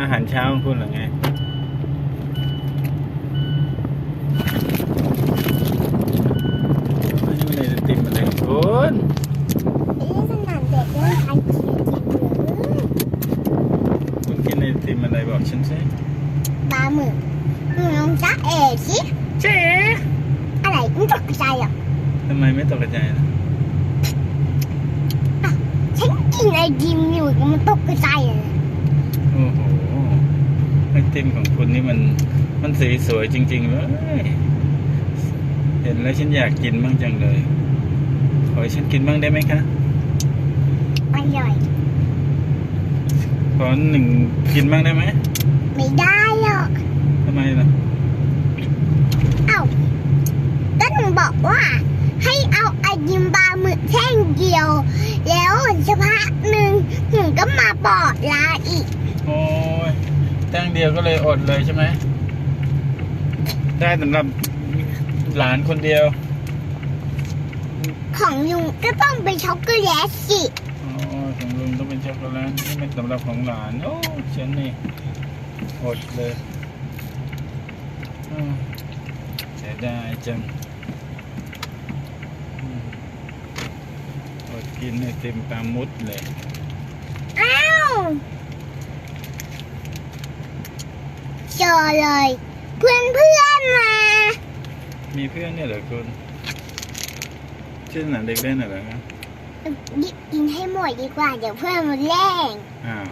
อาหารเช้าของคุณเหรือไงไม่ดูในไอติมอะไรของคุณนี่สนามเด็กเล่นไอเขียนจริงหรือคุณกินไอติมอะไรบอกฉันสิปลาหมึกหนูลองจ้าเอ๋สิเจ๊อะไรไม่ตกใจหรอกทำไมไม่ตกใจล่ะฉันกินไอติมอยู่ก็มันตกใจเลย โอ้โหไอติมของคุณนี่มัน มันสีสวยจริงๆเลยเห็นแล้วฉันอยากกินบ้างจังเลย ขอให้ฉันกินบ้างได้ไหมคะ อร่อย ขอหนึ่งกินบ้างได้ไหมไม่ได้หรอก ทำไมล่ะ เอ้าก็หนูบอกว่า ให้เอาไอติมปลาหมึกแท่งเดียว แล้วสักพักหนึ่งหนูก็มาปอดลาอีกโอ้ย แต้งเดียวก็เลยอดเลยใช่ไหม ได้สำหรับหลานคนเดียว ของลุงก็ต้องเป็นช็อกโกแลตสิ อ๋อ ของลุงต้องเป็นช็อกโกแลตนี่เป็นสำหรับของหลาน โอ้ฉันนี่อดเลยอืมเสียดายจังอืมอดกินไอติมปลามุดเลย อ้าวเจอเลย เพื่อนเพื่อนๆมา มีเพื่อนเนี่ยเหรอคุณชื่อสนามเด็กเล่นเหรอครับหยิบกินให้หมดดีกว่า เดี๋ยวเพื่อนมาแย่งอ้าว